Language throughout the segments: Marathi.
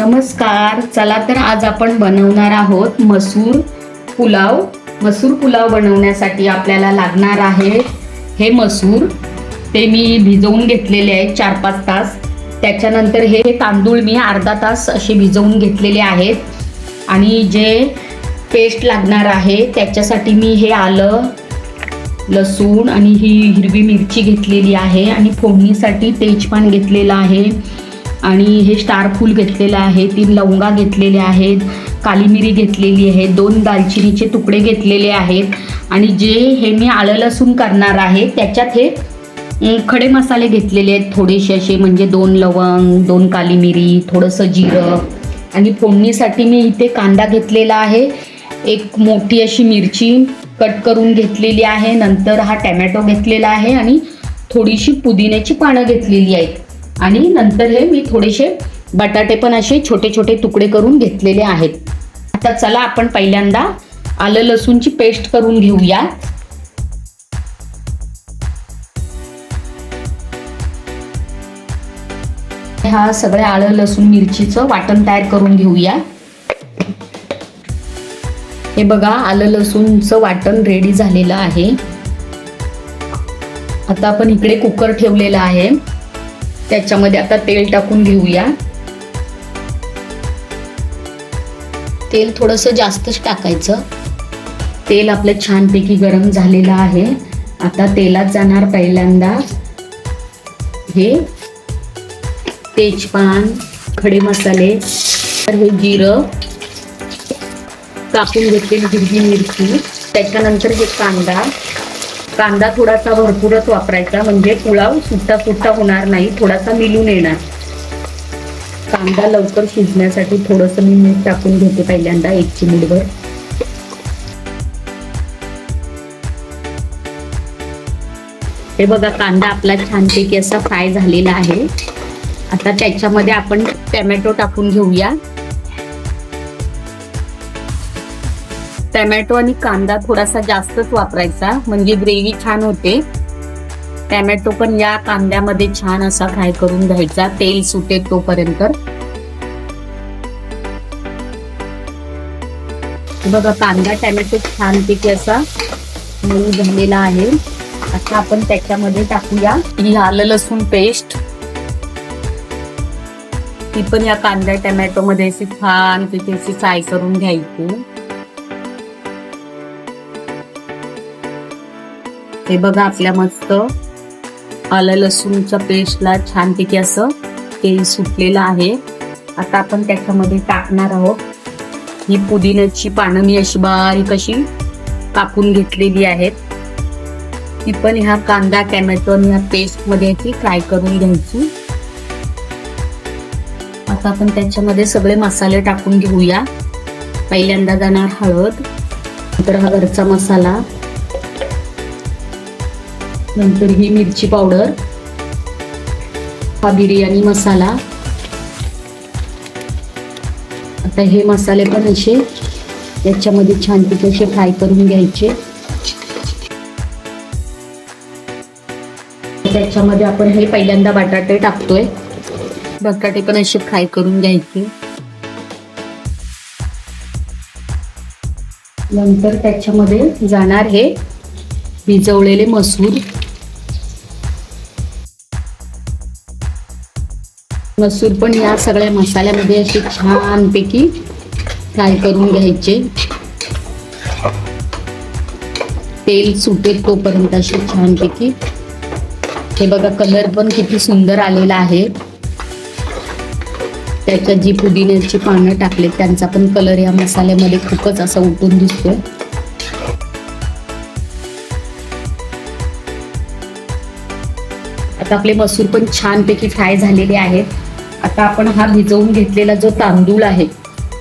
नमस्कार चला तर आज आपण बनवणार आहोत मसूर पुलाव. मसूर पुलाव बनवण्यासाठी आपल्याला लागणार आहे हे मसूर. ते मी भिजवून घेतलेले आहे चार पाच तास. त्याच्यानंतर हे तांदूळ मी अर्धा तास असे भिजवून घेतलेले आहेत. आणि जे पेस्ट लागणार आहे त्याच्यासाठी मी हे आलं लसूण आणि ही हिरवी मिरची घेतलेली आहे आणि फोडणीसाठी तेजपान घेतलेलं आहे. आणि हे स्टार फूल घेतलेलं आहे तीन लवंगा घेतलेल्या आहेत काली मिरी घेतलेली आहे दोन दालचिनीचे तुकडे घेतलेले आहेत. आणि जे हे मी आलं लसूण करणार आहे त्याच्यात हे खडे मसाले घेतलेले आहेत थोडेसे असे म्हणजे दोन लवंग दोन काली मिरी थोडंसं जिरं. आणि फोडणीसाठी मी इथे कांदा घेतलेला आहे. एक मोठी अशी मिरची कट करून घेतलेली आहे. नंतर हा टॅमॅटो घेतलेला आहे आणि थोडीशी पुदिन्याची पानं घेतलेली आहेत. आणि नंतर हे मी थोडेसे बटाटे पण असे छोटे छोटे तुकडे करून घेतलेले आहेत. आता चला आपण पहिल्यांदा आलं लसूणची पेस्ट करून घेऊया. ह्या सगळ्या आलं लसूण मिरचीचं वाटण तयार करून घेऊया. हे बघा आलं लसूणचं वाटण रेडी झालेलं आहे. आता आपण इकडे कुकर ठेवलेला आहे. त्याच्यामध्ये आता तेल टाकून घेऊया. तेल थोडंसं जास्तच टाकायचं. तेल आपलं छानपैकी गरम झालेलं आहे. आता तेलात जाणार पहिल्यांदा हे तेजपान खडे मसाले तर हे जिरं कापून घेतलेली हिरवी मिरची त्याच्यानंतर हे कांदा कांदा थोडासा भरपूरच वापरायचा म्हणजे पुलाव सुट्टा सुट्टा होणार नाही थोडासा मिलून येणार. कांदा लवकर शिजण्यासाठी थोडंसं मी मीठ टाकून घेते पहिल्यांदा एक चिमूटभर. हे बघा कांदा आपला छानपैकी असा फ्राय झालेला आहे. आता त्याच्यामध्ये आपण टॅमॅटो टाकून घेऊया. टॅमॅटो आणि कांदा थोडासा जास्तच वापरायचा म्हणजे ग्रेव्ही छान होते. टॅमॅटो पण या कांद्यामध्ये छान असा फ्राय करून घ्यायचा तेल सुटे तोपर्यंत. बघा कांदा टॅमॅटो छानपैकी असा मऊ झालेला आहे. आता आपण त्याच्यामध्ये टाकूया. ही आलं लसूण पेस्ट. ती पण या कांद्या टॅमॅटो मध्ये अशी छान तिथे अशी फ्राय करून घ्यायची. हे बघा आपल्या मस्त आलं लसूणच्या पेस्टला छानपैकी असं तेल सुटलेलं आहे. आता आपण त्याच्यामध्ये टाकणार आहोत. ही पुदिन्याची पानं मी अशी बारीक अशी कापून घेतलेली आहेत. ती पण ह्या कांदा टॅमॅटो आणि ह्या पेस्टमध्ये फ्राय करून घ्यायची. आता आपण त्याच्यामध्ये सगळे मसाले टाकून घेऊया. पहिल्यांदा जाणार हळद नंतर हा घरचा मसाला. नंतर ही मिरची पावडर हा बिर्याणी मसाला. आता हे मसाले पण असे याच्यामध्ये छानपैकी असे फ्राय करून घ्यायचे. त्याच्यामध्ये आपण हे पहिल्यांदा बटाटे टाकतोय. बटाटे पण असे फ्राय करून घ्यायचे. नंतर त्याच्यामध्ये जाणार हे भिजवलेले मसूर. मसूर पण या सगळ्या मसाल्यामध्ये असे छानपैकी फ्राय करून घ्यायचे. तेल सुटेल तोपर्यंत असे छानपैकी. हे बघा कलर पण किती सुंदर आलेला आहे. त्याच्यात जी पुदिन्याची पानं टाकले त्यांचा पण कलर या मसाल्यामध्ये खूपच असा उठून दिसतोय. आता आपले मसूर पण छानपैकी फ्राय झालेले आहेत. आता आपण हा भिजवून घेतलेला जो तांदूळ आहे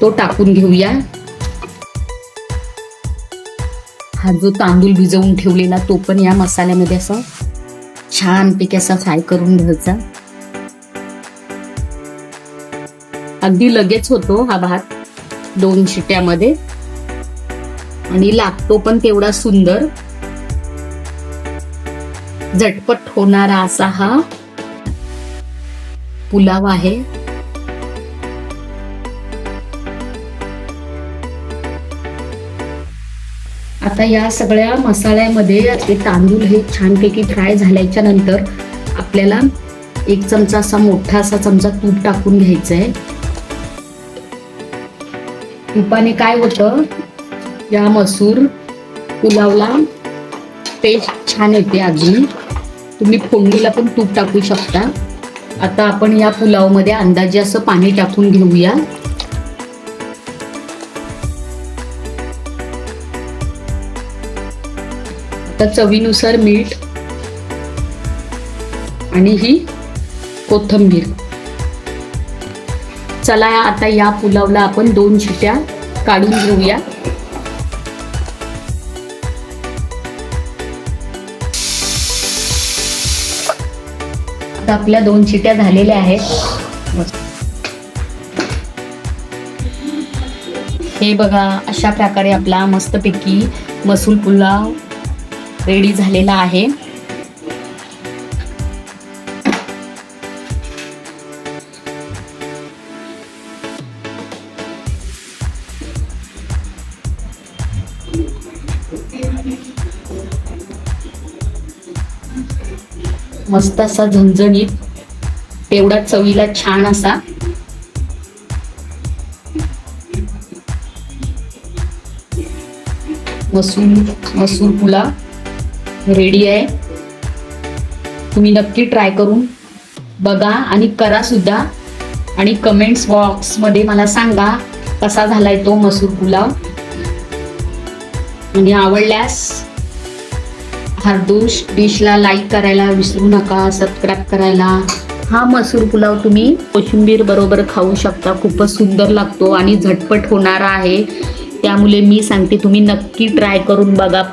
तो टाकून घेऊया. हा जो तांदूळ भिजवून ठेवलेला तो पण या मसाल्यामध्ये असा छानपैकी असा फ्राय करून घ्यायचा. अगदी लगेच होतो हा भात दोन शिट्यामध्ये. आणि लागतो पण तेवढा सुंदर. झटपट होणारा असा हा पुलाव आहे. आता या सगळ्या मसाल्यामध्ये तांदूळ हे छानपैकी फ्राय झाल्याच्यानंतर आपल्याला एक चमचा असा मोठा असा चमचा तूप टाकून घ्यायचा आहे तुपाने काय होतं? या मसूर पुलावला पेस्ट छान येते अजून. तुम्ही फोडणीला पण तूप टाकू शकता. आता आपण या पुलावमध्ये अंदाजे असं पाणी टाकून घेऊया. आता चवीनुसार मीठ आणि ही कोथंबीर. चला आता या पुलावला आपण दोन शिट्या काढून घेऊया. आता आपल्या दोन चिट्या झालेल्या आहेत. हे बघा अशा प्रकारे आपला मस्तपैकी मसूल पुलाव रेडी झालेला आहे. मस्त असा झणझणीत तेवढा चवीला छान असा. मसूर मसूर पुलाव रेडी आहे. तुम्ही नक्की ट्राय करून बघा आणि करा सुद्धा. आणि कमेंट्स बॉक्समध्ये मला सांगा कसा झालाय तो मसूर पुलाव. आणि आवडल्यास हार्दूश डिशला लाईक करायला विसरू नका सबस्क्राईब करायला. हा मसूर पुलाव तुम्ही कोशिंबीर बरोबर खाऊ शकता. खूपच सुंदर लागतो आणि झटपट होणारा आहे. त्यामुळे मी सांगते तुम्ही नक्की ट्राय करून बघा.